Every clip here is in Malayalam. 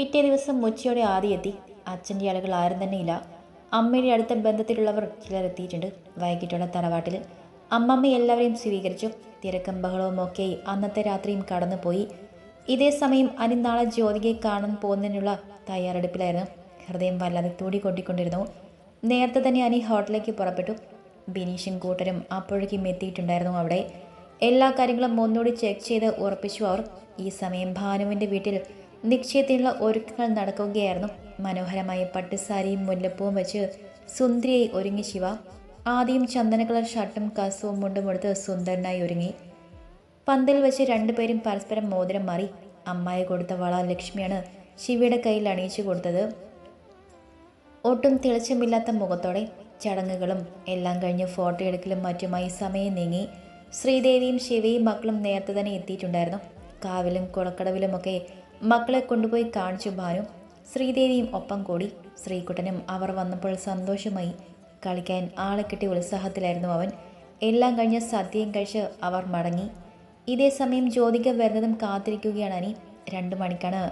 പിറ്റേ ദിവസം ഉച്ചയോടെ ആദ്യം എത്തി അച്ഛന്റെ ആളുകൾ ആരും തന്നെ ഇല്ല അമ്മയുടെ അടുത്ത ബന്ധത്തിലുള്ളവർ ചിലർ എത്തിയിട്ടുണ്ട് വൈകിട്ടുള്ള തറവാട്ടിൽ. അമ്മമ്മ എല്ലാവരെയും സ്വീകരിച്ചു. തിരക്കും ബഹളവും ഒക്കെ അന്നത്തെ രാത്രിയും കടന്നുപോയി. ഇതേ സമയം അനി നാളെ ജ്യോതികയെ കാണാൻ പോകുന്നതിനുള്ള തയ്യാറെടുപ്പിലായിരുന്നു. ഹൃദയം വല്ലാതെ തൂടിക്കൊണ്ടിക്കൊണ്ടിരുന്നു. നേരത്തെ തന്നെ അനി ഹോട്ടലിലേക്ക് പുറപ്പെട്ടു. ബിനീഷും കൂട്ടരും അപ്പോഴേക്കും എത്തിയിട്ടുണ്ടായിരുന്നു അവിടെ. എല്ലാ കാര്യങ്ങളും ഒന്നുകൂടി ചെക്ക് ചെയ്ത് ഉറപ്പിച്ചു അവർ. ഈ സമയം ഭാനുവിന്റെ വീട്ടിൽ നിശ്ചയത്തിനുള്ള ഒരുക്കങ്ങൾ നടക്കുകയായിരുന്നു. മനോഹരമായ പട്ടുസാരിയും മുല്ലപ്പൂവും വെച്ച് സുന്ദരിയായി ഒരുങ്ങി ശിവ ആദ്യം ചന്ദന കളർ ഷർട്ടും കസവും മുണ്ടും എടുത്ത് സുന്ദരനായി ഒരുങ്ങി. പന്തൽ വെച്ച് രണ്ടുപേരും പരസ്പരം മോതിരം മാറി അമ്മായി കൊടുത്ത വള ലക്ഷ്മിയാണ് ശിവയുടെ കയ്യിൽ അണിയിച്ചു കൊടുത്തത്. ഒട്ടും തിളച്ചമില്ലാത്ത മുഖത്തോടെ ചടങ്ങുകളും എല്ലാം കഴിഞ്ഞ് ഫോട്ടോ എടുക്കലും മറ്റുമായി സമയം നീങ്ങി. ശ്രീദേവിയും ശിവയും മക്കളും നേരത്തെ തന്നെ എത്തിയിട്ടുണ്ടായിരുന്നു. കാവിലും കുളക്കടവിലുമൊക്കെ മക്കളെ കൊണ്ടുപോയി കാണിച്ചു ഭാനു ശ്രീദേവിയും ഒപ്പം കൂടി. ശ്രീകുട്ടനും അവർ വന്നപ്പോൾ സന്തോഷമായി. കളിക്കാൻ ആളെ കിട്ടിയ ഉത്സാഹത്തിലായിരുന്നു അവൻ. എല്ലാം കഴിഞ്ഞ് സദ്യയും കഴിച്ച് അവർ മടങ്ങി. ഇതേ സമയം ജ്യോതിക വരുന്നതും കാത്തിരിക്കുകയാണ് അനി. രണ്ടു മണിക്കാണ്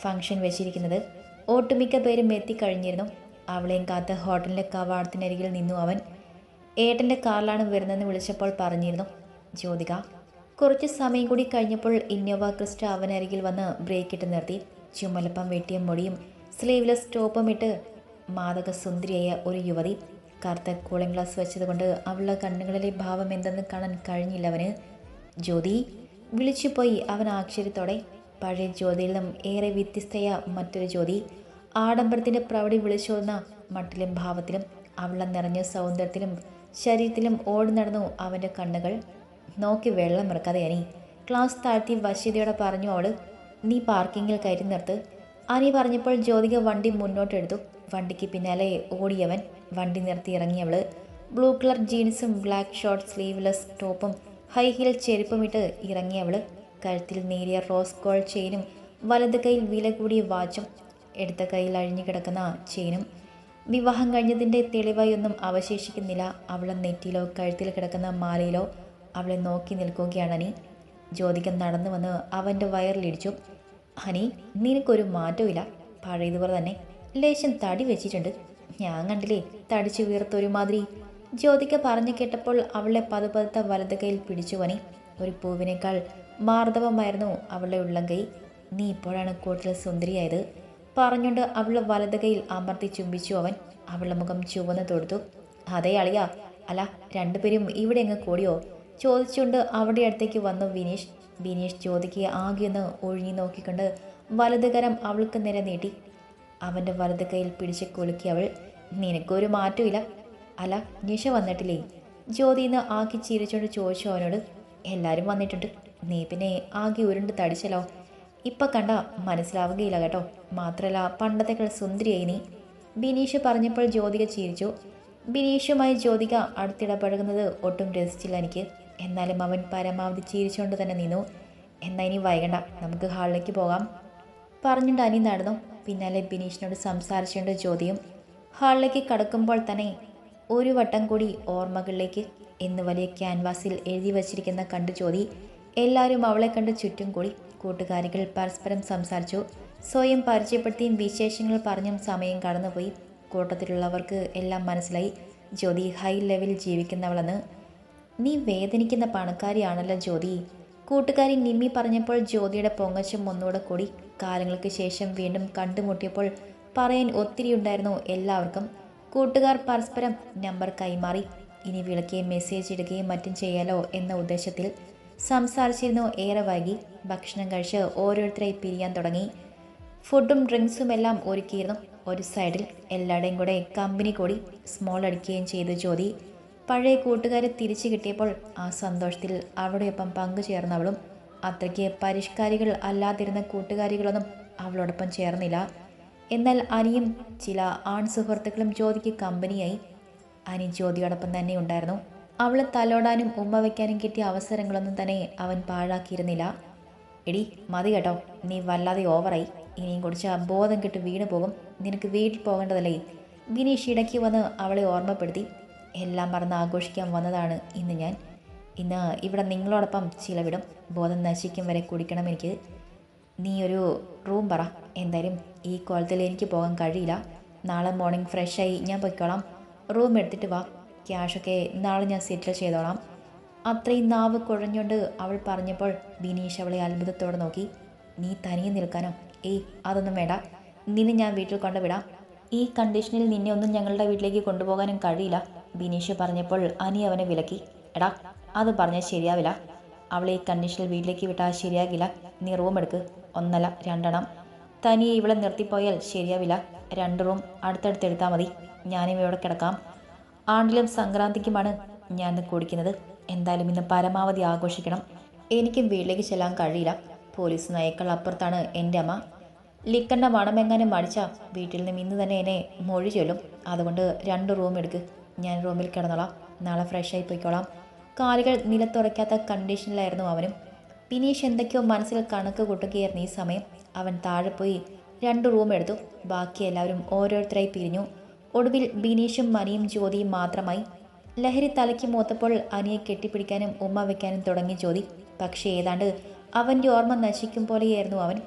ഫംഗ്ഷൻ വെച്ചിരിക്കുന്നത്. ഒട്ടുമിക്ക പേരും എത്തിക്കഴിഞ്ഞിരുന്നു അവളെയും കാത്ത് ഹോട്ടലിന്റെ കവാടത്തിനരികിൽ നിന്നു അവൻ. ഏട്ടന്റെ കാറിലാണ് വരുന്നതെന്ന് വിളിച്ചപ്പോൾ പറഞ്ഞിരുന്നു. ജ്യോതിക കുറച്ച് സമയം കൂടി കഴിഞ്ഞപ്പോൾ ഇന്നോവ ക്രിസ്റ്റ അവനരികിൽ വന്ന് ബ്രേക്ക് ഇട്ട് നിർത്തി. ചുമലപ്പം വെട്ടിയ മുടിയും സ്ലീവ്ലെസ് ടോപ്പും ഇട്ട് മാതക സുന്ദരിയായ ഒരു യുവതി. കറുത്ത കൂളിംഗ് ഗ്ലാസ് വെച്ചതുകൊണ്ട് അവളുടെ കണ്ണുകളിലെ ഭാവം എന്തെന്ന് കാണാൻ കഴിഞ്ഞില്ല അവന്. ജ്യോതി വിളിച്ചുപോയി അവൻ ആശ്ചര്യത്തോടെ. പഴയ ജ്യോതിയിൽ നിന്നും ഏറെ വ്യത്യസ്തയായ മറ്റൊരു ജ്യോതി. ആഡംബരത്തിന്റെ പ്രൗഢി വിളിച്ചോന്ന മട്ടിലും ഭാവത്തിലും അവളെ നിറഞ്ഞ സൗന്ദര്യത്തിലും ശരീരത്തിലും ഓടി നടന്നു അവന്റെ കണ്ണുകൾ. നോക്കി വെള്ളം ഇറക്കാതെ അനി. ക്ലാസ് താഴ്ത്തി വശ്യതയോടെ പറഞ്ഞു അവൾ നീ പാർക്കിങ്ങിൽ കയറ്റി നിർത്ത്. അനി പറഞ്ഞപ്പോൾ ജ്യോതിക വണ്ടി മുന്നോട്ടെടുത്തു. വണ്ടിക്ക് പിന്നാലെ ഓടിയവൻ വണ്ടി നിർത്തി ഇറങ്ങിയവൾ ബ്ലൂ കളർ ജീൻസും ബ്ലാക്ക് ഷോർട്ട് സ്ലീവ്ലെസ് ടോപ്പും ഹൈ ഹീൽ ചെരുപ്പും ഇട്ട് ഇറങ്ങിയവൾ കഴുത്തിൽ നേരിയ റോസ് ഗോൾ ചെയിനും വലത് കൈയിൽ വില കൂടിയ വാച്ചും എടുത്ത കൈയിൽ അഴിഞ്ഞു കിടക്കുന്ന ചെയിനും. വിവാഹം കഴിഞ്ഞതിന്റെ തെളിവായൊന്നും അവശേഷിക്കുന്നില്ല. അവളെ നെറ്റിയിലോ കഴുത്തിൽ കിടക്കുന്ന മാലയിലോ അവളെ നോക്കി നിൽക്കുകയാണ് അനി ജ്യോതിക നടന്നു വന്ന് അവന്റെ വയറിലിടിച്ചു. ഹനി നിനക്കൊരു മാറ്റമില്ല പഴയതുപോലെ തന്നെ ലേശം തടി വെച്ചിട്ടുണ്ട്. ഞാൻ കണ്ടില്ലേ തടിച്ചു വീർത്തൊരുമാതിരി. ജ്യോതിക പറഞ്ഞു കേട്ടപ്പോൾ അവളെ പതുപതുത്ത വലത് കൈയിൽ പിടിച്ചു വനി ഒരു പൂവിനേക്കാൾ മാർദ്ദവമായിരുന്നു അവളുടെ ഉള്ളം കൈ. നീ ഇപ്പോഴാണ് കൂടുതൽ സുന്ദരിയായത്. പറഞ്ഞുകൊണ്ട് അവളെ വലത് കൈയിൽ അമർത്തി ചുംബിച്ചു അവൻ. അവളുടെ മുഖം ചുവന്ന് തൊടുത്തു. അതേ അളിയ അല്ല രണ്ടുപേരും ഇവിടെ എങ്ങ് കൂടിയോ? ചോദിച്ചുകൊണ്ട് അവിടെ അടുത്തേക്ക് വന്നു വിനീഷ്. വിനീഷ് ജ്യോതിക്ക് ആകെയൊന്ന് ഒഴിഞ്ഞു നോക്കിക്കൊണ്ട് വലത് കരം അവൾക്ക് നേരെ നീട്ടി. അവന്റെ വലത് കൈയിൽ പിടിച്ച് കുലുക്കി അവൾ നിനക്കൊരു മാറ്റമില്ല അല്ല നിഷ വന്നിട്ടില്ലേ? ജ്യോതിന്ന് ആക്കി ചിരിച്ചുകൊണ്ട് ചോദിച്ചു അവനോട് എല്ലാവരും വന്നിട്ടുണ്ട്. നീ പിന്നെ ആകെ ഉരുണ്ട് തടിച്ചല്ലോ. ഇപ്പം കണ്ട മനസ്സിലാവുകയില്ല കേട്ടോ. മാത്രമല്ല പണ്ടത്തേക്കാൾ സുന്ദരിയായി നീ. ബിനീഷ് പറഞ്ഞപ്പോൾ ജ്യോതിക ചിരിച്ചു. ബിനീഷുമായി ജ്യോതിക അടുത്തിടപഴകുന്നത് ഒട്ടും രസിച്ചില്ല എനിക്ക്. എന്നാലും അവൻ പരമാവധി ചിരിച്ചുകൊണ്ട് തന്നെ നിന്നു. എന്നാൽ ഇനി വൈകണ്ട നമുക്ക് ഹാളിലേക്ക് പോകാം പറഞ്ഞുകൊണ്ട് അനി നടന്നു. പിന്നാലെ ബിനീഷിനോട് സംസാരിച്ചുകൊണ്ട് ജ്യോതിയും ഹാളിലേക്ക് കടക്കുമ്പോൾ തന്നെ ഒരു വട്ടം കൂടി ഓർമ്മകളിലേക്ക് എന്ന് വലിയ ക്യാൻവാസിൽ എഴുതി വച്ചിരിക്കുന്ന കണ്ടു ജ്യോതി എല്ലാവരും അവളെ കണ്ട് ചുറ്റും കൂടി കൂട്ടുകാരികൾ പരസ്പരം സംസാരിച്ചു. സ്വയം പരിചയപ്പെടുത്തിയും വിശേഷങ്ങൾ പറഞ്ഞും സമയം കടന്നുപോയി. കൂട്ടത്തിലുള്ളവർക്ക് എല്ലാം മനസ്സിലായി. ജ്യോതി ഹൈ ലെവലിൽ ജീവിക്കുന്നവളെന്ന് നീ വേദനിക്കുന്ന പണക്കാരിയാണല്ലോ ജ്യോതി. കൂട്ടുകാരി നിമ്മി പറഞ്ഞപ്പോൾ ജ്യോതിയുടെ പൊങ്ങച്ചം ഒന്നുകൂടെ കൂടി കാലങ്ങൾക്ക് ശേഷം വീണ്ടും കണ്ടുമുട്ടിയപ്പോൾ പറയാൻ ഒത്തിരി ഉണ്ടായിരുന്നു എല്ലാവർക്കും. കൂട്ടുകാർ പരസ്പരം നമ്പർ കൈമാറി. ഇനി വിളിക്കുകയും മെസ്സേജ് ഇടുകയും മറ്റും ചെയ്യാലോ എന്ന ഉദ്ദേശത്തിൽ സംസാരിച്ചിരുന്നു. ഏറെ വൈകി. ഭക്ഷണം കഴിച്ച് ഓരോരുത്തരായി പിരിയാൻ തുടങ്ങി. ഫുഡും ഡ്രിങ്ക്സും എല്ലാം ഒരുക്കിയിരുന്നു. ഒരു സൈഡിൽ എല്ലാവരുടെയും കൂടെ കമ്പനി കൂടി സ്മോൾ അടിക്കുകയും ചെയ്തു ജ്യോതി. പഴയ കൂട്ടുകാരെ തിരിച്ചു കിട്ടിയപ്പോൾ ആ സന്തോഷത്തിൽ അവിടെയൊപ്പം പങ്കുചേർന്നവളും അത്രയ്ക്ക് പരിഷ്കാരികൾ അല്ലാതിരുന്ന കൂട്ടുകാരികളൊന്നും അവളോടൊപ്പം ചേർന്നില്ല. എന്നാൽ അനിയും ചില ആൺ സുഹൃത്തുക്കളും ജ്യോതിക്ക് കമ്പനിയായി. അനി ജ്യോതിയോടൊപ്പം തന്നെ ഉണ്ടായിരുന്നു. അവളെ തലോടാനും ഉമ്മ വയ്ക്കാനും കിട്ടിയ അവസരങ്ങളൊന്നും തന്നെ അവൻ പാഴാക്കിയിരുന്നില്ല. എടി മതി കേട്ടോ. നീ വല്ലാതെ ഓവറായി. ഇനിയും കുടിച്ച ബോധം കിട്ട് വീണു പോകും നിനക്ക് വീട്ടിൽ പോകേണ്ടതല്ലേ? ബിനീഷ് ഇടയ്ക്ക് വന്ന് അവളെ ഓർമ്മപ്പെടുത്തി. എല്ലാം മറന്ന് ആഘോഷിക്കാൻ വന്നതാണ് ഇന്ന് ഞാൻ. ഇന്ന് ഇവിടെ നിങ്ങളോടൊപ്പം ചിലവിടും ബോധം നശിക്കും വരെ കുടിക്കണം എനിക്ക്. നീ ഒരു റൂം പറ. എന്തായാലും ഈ കോലത്തിൽ എനിക്ക് പോകാൻ കഴിയില്ല. നാളെ മോർണിംഗ് ഫ്രഷായി ഞാൻ പൊയ്ക്കോളാം. റൂം എടുത്തിട്ട് വാ. ക്യാഷൊക്കെ നാളെ ഞാൻ സെറ്റിൽ ചെയ്തോളാം. അത്രയും നാവ് കുഴഞ്ഞുകൊണ്ട് അവൾ പറഞ്ഞപ്പോൾ ബിനീഷ് അവളെ അത്ഭുതത്തോടെ നോക്കി. നീ തനിയെ നിൽക്കാനോ? ഏയ് അതൊന്നും വേണ്ട. നിന്നെ ഞാൻ വീട്ടിൽ കൊണ്ടുവിടാം. ഈ കണ്ടീഷനിൽ നിന്നെ ഒന്നും ഞങ്ങളുടെ വീട്ടിലേക്ക് കൊണ്ടുപോകാനും കഴിയില്ല. ബിനീഷ് പറഞ്ഞപ്പോൾ അനി അവനെ വിലക്കി. എടാ അത് പറഞ്ഞാൽ ശരിയാവില്ല അവളെ ഈ കണ്ടീഷനിൽ വീട്ടിലേക്ക് വിട്ടാൽ ശരിയാകില്ല. നീ റൂം എടുക്ക്. ഒന്നല്ല രണ്ടെണ്ണം. തനിയെ ഇവിടെ നിർത്തിപ്പോയാൽ ശരിയാവില്ല രണ്ട് റൂം അടുത്തടുത്ത് എടുത്താൽ മതി. ഞാനും ഇവിടെ കിടക്കാം. ആണ്ടിലും സംക്രാന്തിക്കുമാണ് ഞാൻ കുടിക്കുന്നത്. എന്തായാലും ഇന്ന് പരമാവധി ആഘോഷിക്കണം. എനിക്കും വീട്ടിലേക്ക് ചെല്ലാൻ കഴിയില്ല. പോലീസ് നയക്കൾ അപ്പുറത്താണ് എന്റെ അമ്മ. ലിക്കണ്ട മണമെങ്ങാനും മടിച്ച വീട്ടിൽ നിന്നും ഇന്ന് തന്നെ എന്നെ മൊഴി ചൊല്ലും. അതുകൊണ്ട് രണ്ട് റൂം എടുക്ക്. ഞാൻ റൂമിൽ കിടന്നോളാം. നാളെ ഫ്രഷായി പോയിക്കോളാം. കാലുകൾ നിലത്തുറയ്ക്കാത്ത കണ്ടീഷനിലായിരുന്നു അവനും. ബിനീഷ് എന്തൊക്കെയോ മനസ്സിൽ കണക്ക് കൂട്ടുകയായിരുന്നു ഈ സമയം. അവൻ താഴെ പോയി രണ്ട് റൂം എടുത്തു. ബാക്കി എല്ലാവരും ഓരോരുത്തരായി പിരിഞ്ഞു. ഒടുവിൽ ബിനീഷും മനിയും ജ്യോതിയും മാത്രമായി. ലഹരി തലയ്ക്ക് മൂത്തപ്പോൾ അനിയെ കെട്ടിപ്പിടിക്കാനും ഉമ്മ വയ്ക്കാനും തുടങ്ങി ജ്യോതി. പക്ഷേ ഏതാണ്ട് അവന്റെ ഓർമ്മ നശിക്കും പോലെയായിരുന്നു അവൻ.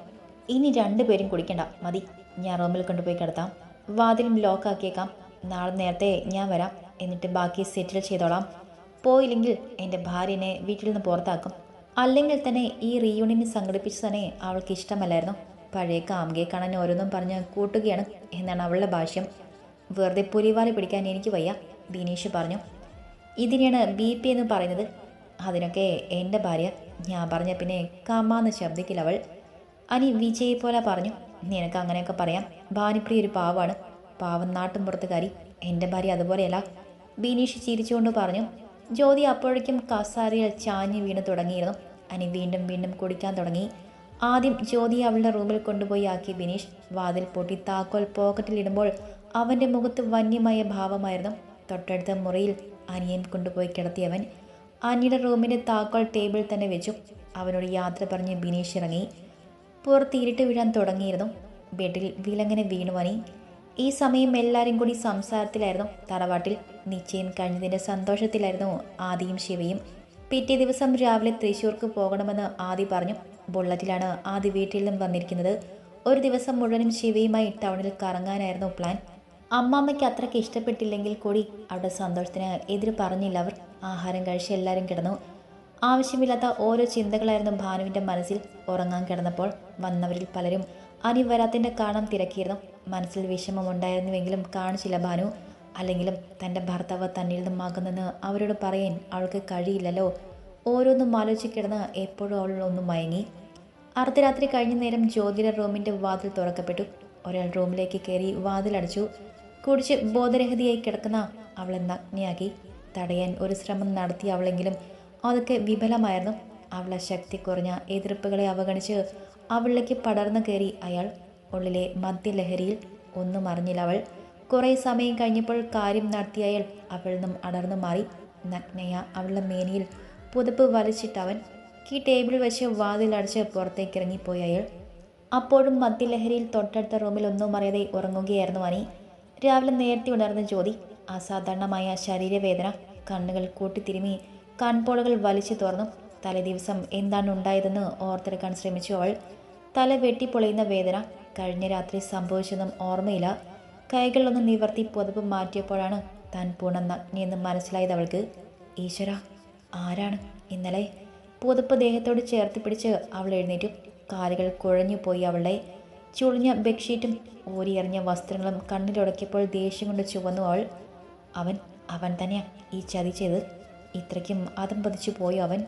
ഇനി രണ്ടുപേരും കുടിക്കണ്ട. മതി. ഞാൻ റൂമിൽ കൊണ്ടുപോയി കിടത്താം. വാതിലും ലോക്കാക്കിയേക്കാം നാളെ നേരത്തെ ഞാൻ വരാം. എന്നിട്ട് ബാക്കി സെറ്റിൽ ചെയ്തോളാം. പോയില്ലെങ്കിൽ എന്റെ ഭാര്യനെ വീട്ടിൽ നിന്ന് പുറത്താക്കും. അല്ലെങ്കിൽ തന്നെ ഈ റീയൂണിയൻ സംഘടിപ്പിച്ച് തന്നെ അവൾക്ക് ഇഷ്ടമല്ലായിരുന്നു. പഴയ കാമുകയെ കാണാൻ ഓരോന്നും പറഞ്ഞ് കൂട്ടുകയാണ് എന്നാണ് അവളുടെ ഭാഷ്യം. വെറുതെ പുലിവാലി പിടിക്കാൻ എനിക്ക് വയ്യ ബിനീഷ് പറഞ്ഞു. ഇതിനെയാണ് ബി പി എന്ന് പറയുന്നത്. അതിനൊക്കെ എന്റെ ഭാര്യ. ഞാൻ പറഞ്ഞ പിന്നെ കമ്മാന്ന് ശബ്ദിക്കില്ല അവൾ. അനി വിജയെ പോലെ പറഞ്ഞു. നിനക്ക് അങ്ങനെയൊക്കെ പറയാം. ഭാനുപ്രിയ ഒരു പാവാണ്. പാവം നാട്ടും പുറത്തുകാരി എന്റെ ഭാര്യ അതുപോലെയല്ല ബിനീഷ് ചിരിച്ചുകൊണ്ട് പറഞ്ഞു. ജ്യോതി അപ്പോഴേക്കും കസാരയിൽ ചാഞ്ഞ് വീണ് തുടങ്ങിയിരുന്നു. അനി വീണ്ടും വീണ്ടും കുടിക്കാൻ തുടങ്ങി. ആദ്യം ജ്യോതി അവളുടെ റൂമിൽ കൊണ്ടുപോയി ആക്കി ബിനീഷ്. വാതിൽ പൊട്ടി താക്കോൽ പോക്കറ്റിലിടുമ്പോൾ അവന്റെ മുഖത്ത് വന്യമായ ഭാവമായിരുന്നു. തൊട്ടടുത്ത മുറിയിൽ അനിയൻ കൊണ്ടുപോയി കിടത്തിയവൻ. അനിയുടെ റൂമിന്റെ താക്കോൽ ടേബിൾ തന്നെ വെച്ചു. അവനോട് യാത്ര പറഞ്ഞ് ബിനീഷ് ഇറങ്ങി. പുറത്ത് ഇരുട്ട് വീഴാൻ തുടങ്ങിയിരുന്നു. ബെഡിൽ വിലങ്ങനെ വീണു അനി. ഈ സമയം എല്ലാവരും കൂടി സംസാരത്തിലായിരുന്നു. തറവാട്ടിൽ നിശ്ചയം കഴിഞ്ഞതിന്റെ സന്തോഷത്തിലായിരുന്നു ആദിയും ശിവയും. പിറ്റേ ദിവസം രാവിലെ തൃശ്ശൂർക്ക് പോകണമെന്ന് ആദി പറഞ്ഞു. ബുള്ളറ്റിലാണ് ആദി വീട്ടിൽ നിന്നും വന്നിരിക്കുന്നത്. ഒരു ദിവസം മുഴുവനും ശിവയുമായി ടൗണിൽ കറങ്ങാനായിരുന്നു പ്ലാൻ. അമ്മാമ്മയ്ക്ക് അത്രയ്ക്ക് ഇഷ്ടപ്പെട്ടില്ലെങ്കിൽ കൂടി അവിടെ സന്തോഷത്തിന് എതിര് പറഞ്ഞില്ല അവർ. ആഹാരം കഴിച്ച് എല്ലാവരും കിടന്നു. ആവശ്യമില്ലാത്ത ഓരോ ചിന്തകളായിരുന്നു ഭാനുവിന്റെ മനസ്സിൽ ഉറങ്ങാൻ കിടന്നപ്പോൾ വന്നവരിൽ പലരും അനി വരാത്തിന്റെ കാണാൻ തിരക്കിയിരുന്നു. മനസ്സിൽ വിഷമമുണ്ടായിരുന്നുവെങ്കിലും കാണിച്ചില്ല ഭാനു. അല്ലെങ്കിലും തന്റെ ഭർത്താവ് തന്നിൽ നിന്നും ആകുന്നെന്ന് അവരോട് പറയാൻ അവൾക്ക് കഴിയില്ലല്ലോ. ഓരോന്നും ആലോചിക്കിടന്ന് എപ്പോഴും അവൾ മയങ്ങി. അർദ്ധരാത്രി കഴിഞ്ഞ നേരം ജ്യോതിയുടെ റൂമിന്റെ വാതിൽ തുറക്കപ്പെട്ടു. ഒരാൾ റൂമിലേക്ക് കയറി വാതിലടച്ചു കുടിച്ച് ബോധരഹിതയായി കിടക്കുന്ന അവളെ നഗ്നയാക്കി. തടയാൻ ഒരു ശ്രമം നടത്തി അവളെങ്കിലും അതൊക്കെ വിഫലമായിരുന്നു. അവളെ ശക്തി കുറഞ്ഞ എതിർപ്പുകളെ അവഗണിച്ച് അവളിലേക്ക് പടർന്നു കയറി അയാൾ ഉള്ളിലെ മദ്യലഹരിയിൽ ഒന്നും അറിഞ്ഞില്ല അവൾ. കുറേ സമയം കഴിഞ്ഞപ്പോൾ കാര്യം നടത്തിയ അയാൾ നിന്നും അടർന്നു മാറി. നഗ്നയ അവളുടെ മേനിയിൽ പുതപ്പ് വലിച്ചിട്ടവൻ കീ ടേബിൾ വെച്ച് വാതിലടച്ച് പുറത്തേക്ക് ഇറങ്ങിപ്പോയി അയാൾ അപ്പോഴും മദ്യലഹരിയിൽ തൊട്ടടുത്ത റൂമിൽ ഒന്നും അറിയാതെ ഉറങ്ങുകയായിരുന്നു അനി രാവിലെ നേരത്തെ ഉണർന്ന ജ്യോതി അസാധാരണമായ ശരീരവേദന കണ്ണുകൾ കൂട്ടിത്തിരുമി കൺപോളകൾ വലിച്ചു തുറന്നു. തലേദിവസം എന്താണ് ഉണ്ടായതെന്ന് ഓർത്തെടുക്കാൻ ശ്രമിച്ചു അവൾ. തല വെട്ടിപ്പൊളയുന്ന വേദന. കഴിഞ്ഞ രാത്രി സംഭവിച്ചതും ഓർമ്മയില്ല. കൈകളൊന്ന് നിവർത്തി പുതപ്പ് മാറ്റിയപ്പോഴാണ് താൻ പൂർണ നഗ്നിയെന്ന് മനസ്സിലായത് അവൾക്ക്. ഈശ്വര ആരാണ് ഇന്നലെ? പുതപ്പ് ദേഹത്തോട് ചേർത്ത് പിടിച്ച് അവൾ എഴുന്നേറ്റു. കാലുകൾ കുഴഞ്ഞു പോയി അവളുടെ. ചുളിഞ്ഞ ബെഡ്ഷീറ്റും ഓരിയെറിഞ്ഞ വസ്ത്രങ്ങളും കണ്ണിലുടക്കിയപ്പോൾ ദേഷ്യം കൊണ്ട് ചുവന്നു അവൾ. അവൻ അവൻ തന്നെയാണ് ഈ ചതി ചെയ്ത് ഇത്രയ്ക്കും അതം പതിച്ചു പോയി അവൻ.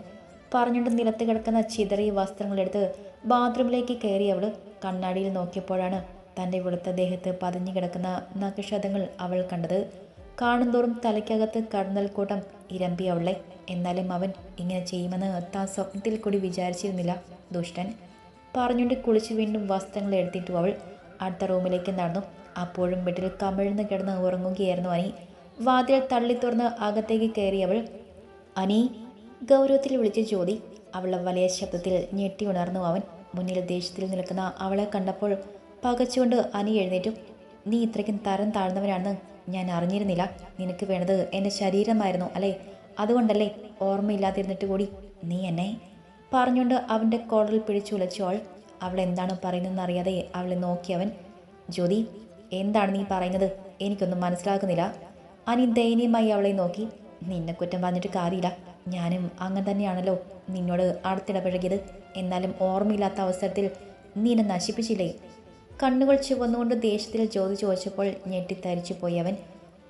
പറഞ്ഞുകൊണ്ട് നിലത്ത് കിടക്കുന്ന ചിതറിയ വസ്ത്രങ്ങളെടുത്ത് ബാത്റൂമിലേക്ക് കയറി അവൾ കണ്ണാടിയിൽ നോക്കിയപ്പോഴാണ് തന്റെ വെളുത്ത ദേഹത്ത് പതിഞ്ഞു കിടക്കുന്ന നക്ഷതങ്ങൾ അവൾ കണ്ടത്. കാണുന്തോറും തലയ്ക്കകത്ത് കടന്നൽക്കൂട്ടം ഇരമ്പി അവളെ. എന്നാലും അവൻ ഇങ്ങനെ ചെയ്യുമെന്ന് താൻ സ്വപ്നത്തിൽ കൂടി വിചാരിച്ചിരുന്നില്ല ദുഷ്ടൻ. പറഞ്ഞുകൊണ്ട് കുളിച്ച് വീണ്ടും വസ്ത്രങ്ങൾ എടുത്തിട്ടു അവൾ അടുത്ത റൂമിലേക്ക് നടന്നു. അപ്പോഴും വീട്ടിൽ കമിഴ്ന്ന് കിടന്ന് ഉറങ്ങുകയായിരുന്നു അനി. വാതിൽ തള്ളി തുറന്ന് അകത്തേക്ക് കയറി അവൾ അനി ഗൗരവത്തിൽ വിളിച്ച് ജ്യോതി അവളുടെ വലിയ ശബ്ദത്തിൽ ഞെട്ടി ഉണർന്നു. അവൻ മുന്നിൽ ദേഷ്യത്തിൽ നിൽക്കുന്ന അവളെ കണ്ടപ്പോൾ പകച്ചുകൊണ്ട് അനി എഴുന്നേറ്റും. നീ ഇത്രയ്ക്കും തരം താഴ്ന്നവനാണെന്ന് ഞാൻ അറിഞ്ഞിരുന്നില്ല. നിനക്ക് വേണ്ടത് എന്റെ ശരീരമായിരുന്നു അല്ലേ? അതുകൊണ്ടല്ലേ ഓർമ്മയില്ലാതിരുന്നിട്ട് കൂടി നീ എന്നെ? പറഞ്ഞുകൊണ്ട് അവന്റെ കോളറിൽ പിടിച്ചുലച്ചോൾ അവൾ. എന്താണ് പറയുന്നതെന്ന് അറിയാതെ അവളെ നോക്കിയവൻ ജ്യോതി എന്താണ് നീ പറയുന്നത്? എനിക്കൊന്നും മനസ്സിലാക്കുന്നില്ല അനി ദയനീയമായി അവളെ നോക്കി. നിന്നെ കുറ്റം പറഞ്ഞിട്ട് കാര്യമില്ല. ഞാനും അങ്ങനെ തന്നെയാണല്ലോ നിന്നോട് അടുത്തിടപഴകിയത്. എന്നാലും ഓർമ്മയില്ലാത്ത അവസരത്തിൽ നീ എന്നെ നശിപ്പിച്ചില്ലേ? കണ്ണുകൾ ചുവന്നുകൊണ്ട് ദേഷ്യത്തിൽ ജ്യോതി ചോദിച്ചപ്പോൾ ഞെട്ടിത്തരിച്ചു പോയി അവൻ.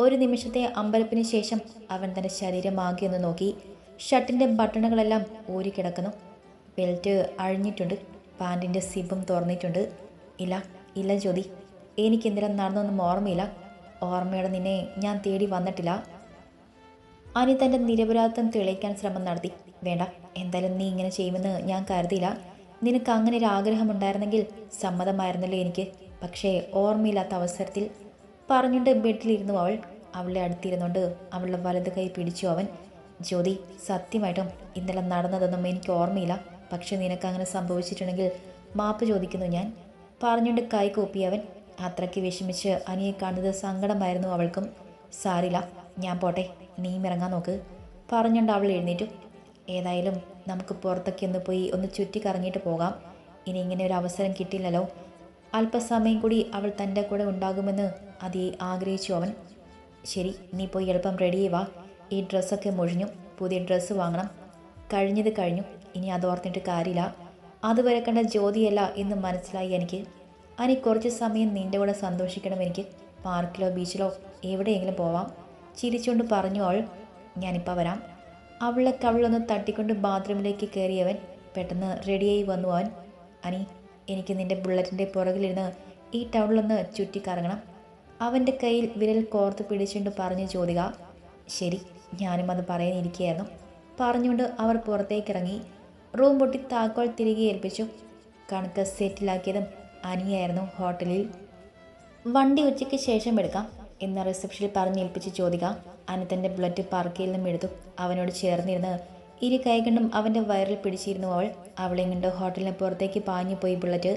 ഒരു നിമിഷത്തെ അമ്പലപ്പിന് ശേഷം അവൻ തന്റെ ശരീരം ഒന്ന് നോക്കി. ഷർട്ടിന്റെ ബട്ടണുകളെല്ലാം ഊരിക്കിടക്കുന്നു ബെൽറ്റ് അഴിഞ്ഞിട്ടുണ്ട്. പാന്റിന്റെ സിബും തുറന്നിട്ടുണ്ട്. ഇല്ല ഇല്ല ജ്യോതി. എനിക്ക് എന്തെങ്കിലും നടന്നൊന്നും ഓർമ്മയില്ല. ഓർമ്മയുടെ നിന്നെ ഞാൻ തേടി വന്നിട്ടില്ല. അനി തന്റെ നിരപരാധിത്വം തെളിയിക്കാൻ ശ്രമം നടത്തി. വേണ്ട എന്തായാലും നീ ഇങ്ങനെ ചെയ്യുമെന്ന് ഞാൻ കരുതിയില്ല. നിനക്ക് അങ്ങനെ ഒരു ആഗ്രഹം ഉണ്ടായിരുന്നെങ്കിൽ സമ്മതമായിരുന്നല്ലോ എനിക്ക്. പക്ഷേ ഓർമ്മയില്ലാത്ത അവസരത്തിൽ പറഞ്ഞുകൊണ്ട് ബെഡിലിരുന്നു അവൾ. അവളെ അടുത്തിരുന്നുകൊണ്ട് അവളുടെ വലത് കൈ പിടിച്ചു അവൻ. ജ്യോതി സത്യമായിട്ടും ഇന്നലെ നടന്നതൊന്നും എനിക്ക് ഓർമ്മയില്ല. പക്ഷേ നിനക്ക് അങ്ങനെ സംഭവിച്ചിട്ടുണ്ടെങ്കിൽ മാപ്പ് ചോദിക്കുന്നു ഞാൻ പറഞ്ഞുകൊണ്ട് കൈ കോപ്പി അവൻ. അത്രയ്ക്ക് വിഷമിച്ച് അനിയെ കാണുന്നത് സങ്കടമായിരുന്നു അവൾക്കും. സാരില്ല ഞാൻ പോട്ടെ. നീയും ഇറങ്ങാൻ നോക്ക്. പറഞ്ഞുകൊണ്ട് അവൾ എഴുന്നേറ്റു. ഏതായാലും നമുക്ക് പുറത്തൊക്കെ ഒന്ന് പോയി ഒന്ന് ചുറ്റി കറങ്ങിയിട്ട് പോകാം. ഇനി ഇങ്ങനെ ഒരു അവസരം കിട്ടില്ലല്ലോ. അല്പസമയം കൂടി അവൾ തന്റെ കൂടെ ഉണ്ടാകുമെന്ന് അതി ആഗ്രഹിച്ചു അവൻ. ശരി നീ പോയി എളുപ്പം റെഡി വാ. ഈ ഡ്രസ്സൊക്കെ മുഴിഞ്ഞു. പുതിയ ഡ്രസ്സ് വാങ്ങണം. കഴിഞ്ഞത് കഴിഞ്ഞു. ഇനി അതോർത്തിട്ട് കാര്യമില്ല. അതുവരെ കണ്ട ജ്യോതിയല്ല എന്ന് മനസ്സിലായി എനിക്ക്. അനി കുറച്ച് സമയം നിന്റെ കൂടെ സന്തോഷിക്കണം എനിക്ക്. പാർക്കിലോ ബീച്ചിലോ എവിടെയെങ്കിലും പോവാം. ചിരിച്ചുകൊണ്ട് പറഞ്ഞു അവൾ ഞാനിപ്പോൾ വരാം. അവളെ കവിളൊന്ന് തട്ടിക്കൊണ്ട് ബാത്റൂമിലേക്ക് കയറിയവൻ പെട്ടെന്ന് റെഡിയായി വന്നു അവൻ. അനി എനിക്ക് നിന്റെ ബുള്ളറ്റിന്റെ പുറകിലിരുന്ന് ഈ ടൗണിലൊന്ന് ചുറ്റിക്കറങ്ങണം. അവന്റെ കയ്യിൽ വിരൽ കോർത്ത് പിടിച്ചുകൊണ്ട് പറഞ്ഞു ചോദിക ശരി ഞാനും അത് പറയാനിരിക്കുകയായിരുന്നു പറഞ്ഞുകൊണ്ട് അവർ പുറത്തേക്കിറങ്ങി. റൂം പൊട്ടി താക്കോൽ തിരികെ ഏൽപ്പിച്ചു. കണക്ക് സെറ്റിലാക്കിയതും അനിയായിരുന്നു ഹോട്ടലിൽ. വണ്ടി ഉച്ചയ്ക്ക് ശേഷം എടുക്കാം. എന്ന് റിസപ്ഷനിൽ പറഞ്ഞേൽപ്പിച്ച് ചോദിക അനി തന്റെ ബ്ലഡ് പാർക്കയിൽ നിന്നും എടുത്തു. അവനോട് ചേർന്നിരുന്ന് ഇരു കൈകൊണ്ടും അവന്റെ വയറിൽ പിടിച്ചിരുന്നു അവൾ. അവളെ കണ്ട് ഹോട്ടലിന് പുറത്തേക്ക് പാഞ്ഞു പോയി ബുള്ളറ്റ്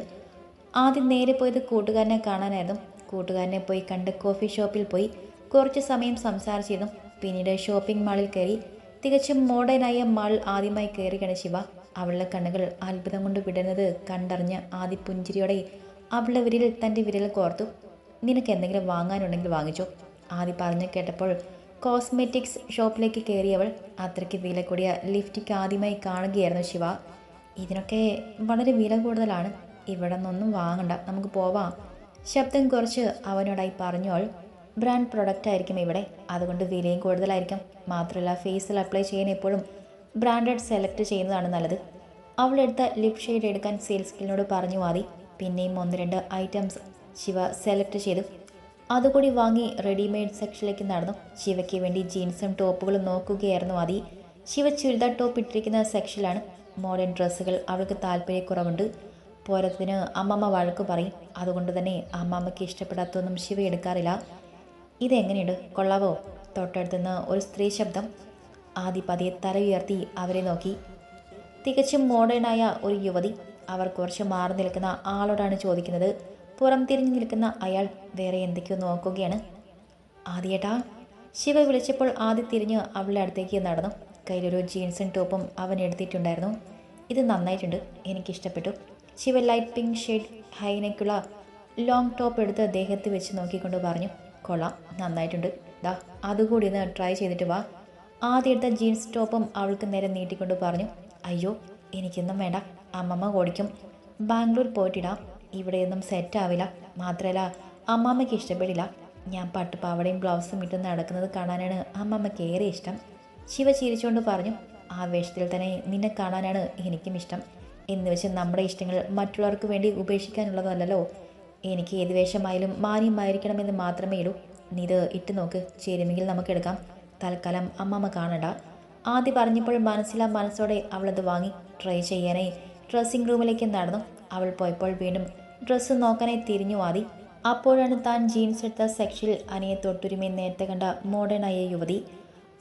ആദ്യം നേരെ പോയത് കൂട്ടുകാരനെ കാണാനായിരുന്നു. കൂട്ടുകാരനെ പോയി കണ്ട് കോഫി ഷോപ്പിൽ പോയി കുറച്ച് സമയം സംസാരിച്ചിരുന്നു. പിന്നീട് ഷോപ്പിംഗ് മാളിൽ കയറി. തികച്ചും മോഡേണായ മാൾ ആദ്യമായി കയറി ശിവ അവളുടെ കണ്ണുകൾ അത്ഭുതം കൊണ്ട് വിടുന്നത് കണ്ടറിഞ്ഞ് ആദ്യ പുഞ്ചിരിയോടെ അവളുടെ വിരലിൽ തന്റെ വിരൽ കോർത്തു. നിനക്ക് എന്തെങ്കിലും വാങ്ങാനുണ്ടെങ്കിൽ വാങ്ങിച്ചോ. ആദ്യ പറഞ്ഞു കേട്ടപ്പോൾ കോസ്മെറ്റിക്സ് ഷോപ്പിലേക്ക് കയറിയവൾ അത്രയ്ക്ക് വില കൂടിയ ലിഫ്റ്റിക്ക് ആദ്യമായി കാണുകയായിരുന്നു ശിവ. ഇതിനൊക്കെ വളരെ വില കൂടുതലാണ്. ഇവിടെ നിന്നൊന്നും വാങ്ങണ്ട. നമുക്ക് പോവാം. ശബ്ദം കുറച്ച് അവനോടായി പറഞ്ഞോൾ ബ്രാൻഡ് പ്രൊഡക്റ്റ് ആയിരിക്കും ഇവിടെ. അതുകൊണ്ട് വിലയും കൂടുതലായിരിക്കും. മാത്രമല്ല ഫേസിൽ അപ്ലൈ ചെയ്യാൻ എപ്പോഴും ബ്രാൻഡഡ് സെലക്ട് ചെയ്യുന്നതാണ് നല്ലത്. അവളെടുത്ത ലിപ് ഷെയ്ഡ് എടുക്കാൻ സെയിൽസ്കിലിനോട് പറഞ്ഞു മതി പിന്നെയും ഒന്ന് രണ്ട് ഐറ്റംസ് ശിവ സെലക്ട് ചെയ്തു. അതുകൂടി വാങ്ങി റെഡിമെയ്ഡ് സെക്ഷനിലേക്ക് നടന്നു. ശിവയ്ക്ക് വേണ്ടി ജീൻസും ടോപ്പുകളും നോക്കുകയായിരുന്നു ആദി. ശിവ ചുരിദാർ ടോപ്പ് ഇട്ടിരിക്കുന്ന സെക്ഷനിലാണ് മോഡേൺ ഡ്രസ്സുകൾ അവൾക്ക് താല്പര്യക്കുറവുണ്ട്. പോരത്തിന് അമ്മമ്മ വഴക്ക് പറയും. അതുകൊണ്ട് തന്നെ അമ്മമ്മയ്ക്ക് ഇഷ്ടപ്പെടാത്തൊന്നും ശിവ എടുക്കാറില്ല. ഇതെങ്ങനെയുണ്ട്? കൊള്ളാവോ? തൊട്ടടുത്തുനിന്ന് ഒരു സ്ത്രീ ശബ്ദം. ആദി പതിയെ തല ഉയർത്തി അവരെ നോക്കി. തികച്ചും മോഡേണായ ഒരു യുവതി. അവർ കുറച്ച് മാറി നിൽക്കുന്ന ആളോടാണ് ചോദിക്കുന്നത്. പുറം തിരിഞ്ഞു നിൽക്കുന്ന അയാൾ വേറെ എന്തൊക്കെയോ നോക്കുകയാണ്. ആദ്യേട്ടാ ശിവ വിളിച്ചപ്പോൾ ആദ്യ തിരിഞ്ഞ് അവളുടെ അടുത്തേക്ക് നടന്നു. കയ്യിലൊരു ജീൻസും ടോപ്പും അവൻ എടുത്തിട്ടുണ്ടായിരുന്നു. ഇത് നന്നായിട്ടുണ്ട്. എനിക്കിഷ്ടപ്പെട്ടു. ശിവ ലൈറ്റ് പിങ്ക് ഷെയ്ഡ് ഹൈനയ്ക്കുള്ള ലോങ് ടോപ്പ് എടുത്ത് ദേഹത്ത് വെച്ച് നോക്കിക്കൊണ്ട് പറഞ്ഞു കൊള്ളാം നന്നായിട്ടുണ്ട്. ദാ അതുകൂടി ഒന്ന് ട്രൈ ചെയ്തിട്ട് വാ. ആദ്യം എടുത്ത ജീൻസ് ടോപ്പും അവൾക്ക് നേരെ നീട്ടിക്കൊണ്ട് പറഞ്ഞു അയ്യോ എനിക്കൊന്നും വേണ്ട. അമ്മമ്മ ഓടിക്കും. ബാംഗ്ലൂർ പോയിട്ടിടാം. ഇവിടെയൊന്നും സെറ്റാവില്ല മാത്രമല്ല അമ്മാമ്മയ്ക്ക് ഇഷ്ടപ്പെടില്ല. ഞാൻ പട്ടുപാവടയും ബ്ലൗസും ഇട്ട് നടക്കുന്നത് കാണാനാണ് അമ്മമ്മയ്ക്ക് ഏറെ ഇഷ്ടം. ശിവ ചിരിച്ചുകൊണ്ട് പറഞ്ഞു ആ വേഷത്തിൽ തന്നെ നിന്നെ കാണാനാണ് എനിക്കും ഇഷ്ടം. എന്ന് വെച്ച് നമ്മുടെ ഇഷ്ടങ്ങൾ മറ്റുള്ളവർക്ക് വേണ്ടി ഉപേക്ഷിക്കാനുള്ളതല്ലോ എനിക്ക് ഏത് വേഷമായാലും മാന്യമായിരിക്കണമെന്ന് മാത്രമേ ഉള്ളൂ. നീ ഇത് ഇട്ട് നോക്ക്. ചേരുമെങ്കിൽ നമുക്കെടുക്കാം തൽക്കാലം അമ്മാമ്മ കാണണ്ട. ആദ്യം പറഞ്ഞപ്പോൾ മനസ്സിലാ മനസ്സോടെ അവളത് വാങ്ങി ട്രൈ ചെയ്യാനായി. ഡ്രസ്സിംഗ് റൂമിലേക്ക് നടന്നു. അവൾ പോയപ്പോൾ വീണ്ടും ഡ്രസ്സ് നോക്കാനായി തിരിഞ്ഞു വാതി അപ്പോഴാണ് താൻ ജീൻസ് എടുത്ത സെക്ഷനിൽ അനിയെ തൊട്ടുരുമേ നേരത്തെ കണ്ട മോഡേണായ യുവതി.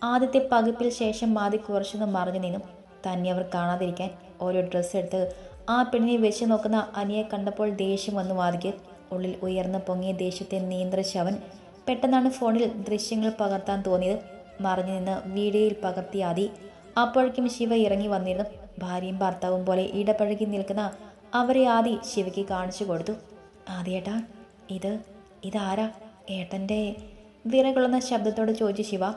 ആദ്യത്തെ പകുപ്പിൽ ശേഷം മാതി കുറച്ചൊന്ന് മറഞ്ഞു നിന്നു. തന്നെ അവർ കാണാതിരിക്കാൻ ഓരോ ഡ്രസ്സ് എടുത്ത് ആ പെണ്ണിനെ വെച്ച് നോക്കുന്ന അനിയെ കണ്ടപ്പോൾ ദേഷ്യം വന്നു വാതിക്ക് ഉള്ളിൽ ഉയർന്നു പൊങ്ങിയ ദേഷ്യത്തെ നിയന്ത്രിച്ച അവൻ പെട്ടെന്നാണ് ഫോണിൽ ദൃശ്യങ്ങൾ പകർത്താൻ തോന്നിയത്. മറിഞ്ഞു നിന്ന് വീഡിയോയിൽ പകർത്തിയ ആദി അപ്പോഴേക്കും ശിവ ഇറങ്ങി വന്നിരുന്നു. ഭാര്യയും ഭർത്താവും പോലെ ഇടപഴകി നിൽക്കുന്ന അവരെ ആദി ശിവയ്ക്ക് കാണിച്ചു കൊടുത്തു. ആദിയേട്ടാ ഇത് ഇതാരാ? ഏട്ടന്റെ വിറകുളന്ന ശബ്ദത്തോട് ചോദിച്ചു ശിവ.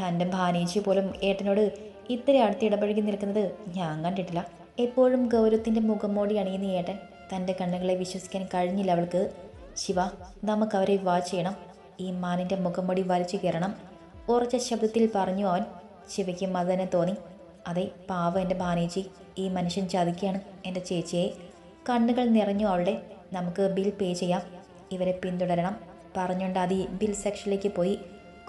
തന്റെ ഭാനേച്ചി പോലും ഏട്ടനോട് ഇത്ര അടുത്ത് ഇടപഴകി നിൽക്കുന്നത് ഞാൻ കണ്ടിട്ടില്ല. എപ്പോഴും ഗൗരവത്തിന്റെ മുഖംമോടി അണിയുന്ന ഏട്ടൻ തന്റെ കണ്ണുകളെ വിശ്വസിക്കാൻ കഴിഞ്ഞില്ല അവൾക്ക്. ശിവ നമുക്കവരെ വാച്ച് ചെയ്യണം. ഈ മാനിന്റെ മുഖംമൂടി വലിച്ചു കയറണം ഉറച്ച ശബ്ദത്തിൽ പറഞ്ഞു അവൻ. ശിവയ്ക്കും മതനെ തോന്നി. അതെ പാവ എന്റെ ബാനേജി. ഈ മനുഷ്യൻ ചതിക്കുകയാണ് എന്റെ ചേച്ചിയെ. കണ്ണുകൾ നിറഞ്ഞു അവളുടെ. നമുക്ക് ബിൽ പേ ചെയ്യാം. ഇവരെ പിന്തുടരണം. പറഞ്ഞുകൊണ്ട് അതി ബിൽ സെക്ഷനിലേക്ക് പോയി.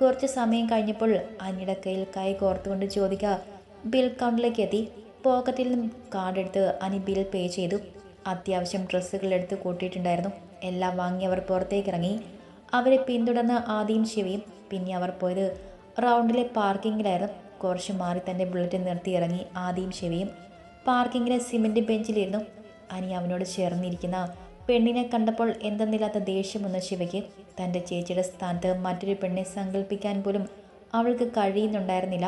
കുറച്ച് സമയം കഴിഞ്ഞപ്പോൾ അനിയുടെ കയ്യിൽ കൈ കോർത്തുകൊണ്ട് ചോദിക്കുക ബിൽ കൗണ്ടിലേക്ക് എത്തി. പോക്കറ്റിൽ നിന്നും കാർഡ് എടുത്ത് അനി ബിൽ പേ ചെയ്തു. അത്യാവശ്യം ഡ്രസ്സുകൾ എടുത്ത് കൂട്ടിയിട്ടുണ്ടായിരുന്നു. എല്ലാം വാങ്ങി അവർ പുറത്തേക്ക് ഇറങ്ങി അവരെ പിന്തുടർന്ന് ആദ്യം ശിവയും. പിന്നെ അവർ പോയത് റൗണ്ടിലെ പാർക്കിങ്ങിലായിരുന്നു. കുറച്ച് മാറി തന്റെ ബുള്ളറ്റ് നിർത്തി ഇറങ്ങി ആദ്യം ശിവയും പാർക്കിങ്ങിലെ സിമെന്റ് ബെഞ്ചിലിരുന്നു. അനി അവനോട് ചേർന്നിരിക്കുന്ന പെണ്ണിനെ കണ്ടപ്പോൾ എന്തെന്നില്ലാത്ത ദേഷ്യമൊന്ന ശിവയ്ക്ക് തന്റെ ചേച്ചിയുടെ സ്ഥാനത്ത് മറ്റൊരു പെണ്ണെ സങ്കല്പിക്കാൻ പോലും അവൾക്ക് കഴിയുന്നുണ്ടായിരുന്നില്ല.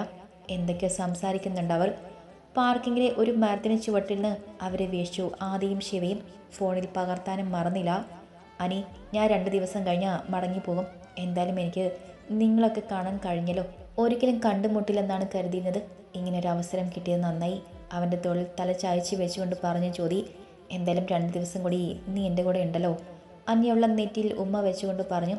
എന്തൊക്കെയോ സംസാരിക്കുന്നുണ്ട് അവർ പാർക്കിങ്ങിലെ ഒരു മരത്തിന് ചുവട്ടിൽ നിന്ന് അവരെ വീഴ്ചു ആദ്യം ശിവയും ഫോണിൽ പകർത്താനും മറന്നില്ല. അനി ഞാൻ രണ്ട് ദിവസം കഴിഞ്ഞാൽ മടങ്ങിപ്പോകും. എന്തായാലും എനിക്ക് നിങ്ങളൊക്കെ കാണാൻ കഴിഞ്ഞല്ലോ. ഒരിക്കലും കണ്ടുമുട്ടില്ലെന്നാണ് കരുതിയിരുന്നത്. ഒരു അവസരം കിട്ടിയത് നന്നായി. അവന്റെ തോളിൽ തല വെച്ചുകൊണ്ട് പറഞ്ഞു ചോദി എന്തായാലും രണ്ട് ദിവസം കൂടി നീ എന്റെ കൂടെ ഉണ്ടല്ലോ അന്യുള്ള നെറ്റിയിൽ ഉമ്മ വെച്ചുകൊണ്ട് പറഞ്ഞു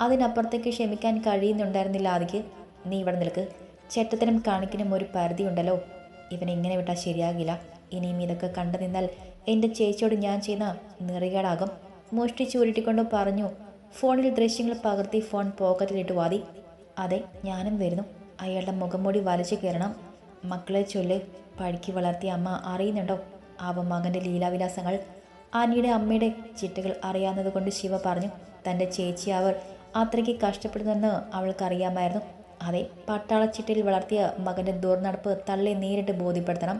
അതിനപ്പുറത്തേക്ക് ക്ഷമിക്കാൻ കഴിയുന്നുണ്ടായിരുന്നില്ല ആദിക്ക്. നീ ഇവിടെ നിൽക്ക്. ചേട്ടത്തിനും കാണിക്കനും ഒരു പരിധിയുണ്ടല്ലോ ഇവൻ ഇങ്ങനെ വിട്ടാൽ ശരിയാകില്ല. ഇനിയും ഇതൊക്കെ കണ്ടു നിന്നാൽ എന്റെ ചേച്ചിയോട് ഞാൻ ചെയ്യുന്ന നിറികേടാകും മോഷ്ടിച്ചു ഉരുട്ടിക്കൊണ്ട് പറഞ്ഞു ഫോണിൽ ദൃശ്യങ്ങൾ പകർത്തി ഫോൺ പോക്കറ്റിലിട്ട് വാതി അതെ ഞാനും വരുന്നു. അയാളുടെ മുഖംമൂടി വലിച്ചു കയറണം. മക്കളെ ചൊല്ല് പഴുക്കി വളർത്തിയ അമ്മ അറിയുന്നുണ്ടോ? അവ മകന്റെ ലീലാവിലാസങ്ങൾ. ആനിയുടെ അമ്മയുടെ ചിട്ടകൾ അറിയാവുന്നത് കൊണ്ട് ശിവ പറഞ്ഞു തന്റെ ചേച്ചി അവർ അത്രയ്ക്ക് കഷ്ടപ്പെടുന്നെന്ന് അവൾക്കറിയാമായിരുന്നു. അതെ പട്ടാളച്ചിട്ടയിൽ വളർത്തിയ മകന്റെ ദുർനടപ്പ് തള്ളെ നേരിട്ട് ബോധ്യപ്പെടുത്തണം.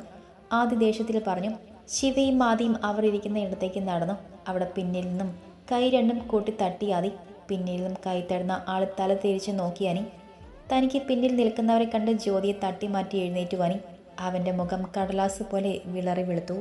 ആദ്യ ദേശത്തിൽ പറഞ്ഞു ശിവയും ആദിയും അവർ ഇരിക്കുന്ന ഇടത്തേക്ക് നടന്നു. അവിടെ പിന്നിൽ നിന്നും കൈ രണ്ടും കൂട്ടി തട്ടിയാതി നിന്നും കൈ തടന്ന ആൾ തല തിരിച്ച് നോക്കിയാനി തനിക്ക് പിന്നിൽ നിൽക്കുന്നവരെ കണ്ട് ജ്യോതിയെ തട്ടി മാറ്റി എഴുന്നേറ്റുവാനി അവന്റെ മുഖം കടലാസ് പോലെ വിളറി വെളുത്തു.